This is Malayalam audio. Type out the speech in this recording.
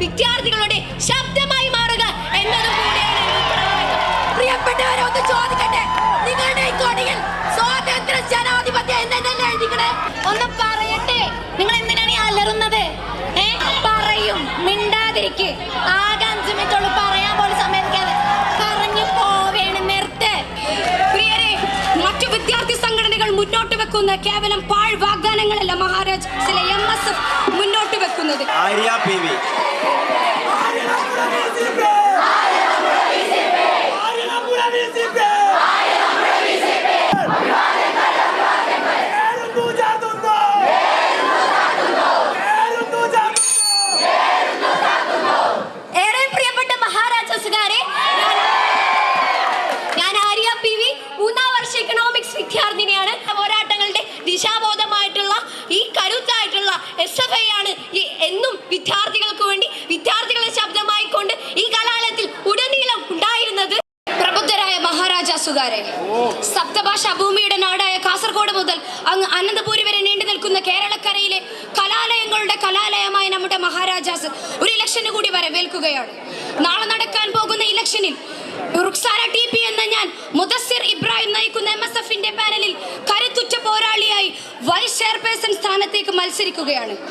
വിദ്യാർത്ഥികളുടെ ശബ്ദമായി മാറുക പ്രിയപ്പെട്ടവരെ ഒന്ന് ചോദിക്കട്ടെ? നിങ്ങളുടെ സ്വാതന്ത്ര്യ ജനാധിപത്യ എഴുതിക്കണേ? ഒന്ന് പറയട്ടെ. നിങ്ങൾ എന്തിനാണ് അലറുന്നത്? പറയും. മിണ്ടാതിരിക്കെ. ആകെ അഞ്ചു പറയാൻ പോലും സമ്മതിക്കാതെ പറഞ്ഞു പോവേണ് നിർത്ത്. പ്രിയരെ മറ്റു വിദ്യാർത്ഥി സംഘടനകൾ മുന്നോട്ട് വെക്കുന്ന കേവലം പാഴ് വാഗ്ദാനങ്ങളല്ല മഹാരാജ് ചില എം എസ് എഫ് മുന്നോട്ട് വെക്കുന്നത്. വിദ്യാർത്ഥിനിയാണ്. പോരാട്ടങ്ങളുടെ ദിശാബോധമായിട്ടുള്ള ഈ കരുത്തായിട്ടുള്ള എസ് എഫ് ഐ ആണ് എന്നും വിദ്യാർത്ഥികൾക്ക് വേണ്ടി വിദ്യാർത്ഥികളെ ശബ്ദമായിക്കൊണ്ട് ഈ കലാലയത്തിൽ ഉടനീളം ഉണ്ടായിരുന്നത്. പ്രബുദ്ധരായ മഹാരാജാസുകാരെ സപ്തഭാഷാ ഭൂമിയുടെ നാടായ കാസർഗോഡ് മുതൽ അങ്ങ് അനന്തപുരി വരെ നീണ്ടു നിൽക്കുന്ന കേരളക്കരയിലെ കലാലയങ്ങളുടെ കലാലയമായ നമ്മുടെ മഹാരാജാസ് ഒരു ഇലക്ഷന് കൂടി വരവേൽക്കുകയാണ്. നാളെ നടക്കാൻ പോകുന്ന ഇലക്ഷനിൽ ടി പി എന്ന ഞാൻ മുദസ്സിർ പാനലിൽ കരുത്തുറ്റ പോരാളിയായി വൈസ് ചെയർപേഴ്സൺ സ്ഥാനത്തേക്ക് മത്സരിക്കുകയാണ്.